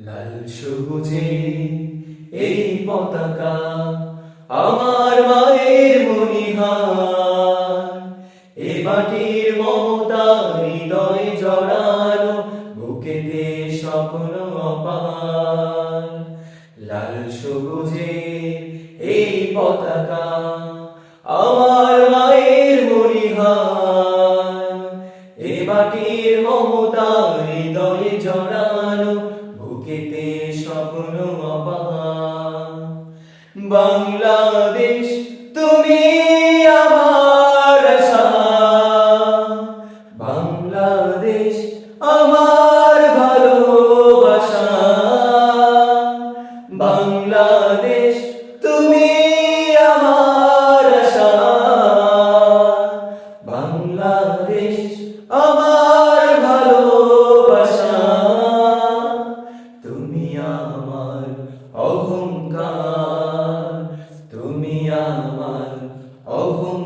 লাল সবুজে এই পতাকা আমার মায়ের মনিহার এ মাটির মমতা হৃদয় জড়ানো বুকেতে স্বপ্ন অপার। লাল সবুজে এই পতাকা আমার মায়ের মনিহার এ মাটির মমতা হৃদয়ে জড়ানো স্বপ্ন বাংলাদেশ তুমি আমার বাংলাদেশ আমার ভালোবাসা। বাংলাদেশ তুমি আমার বাংলাদেশ আমার Amar, Ohum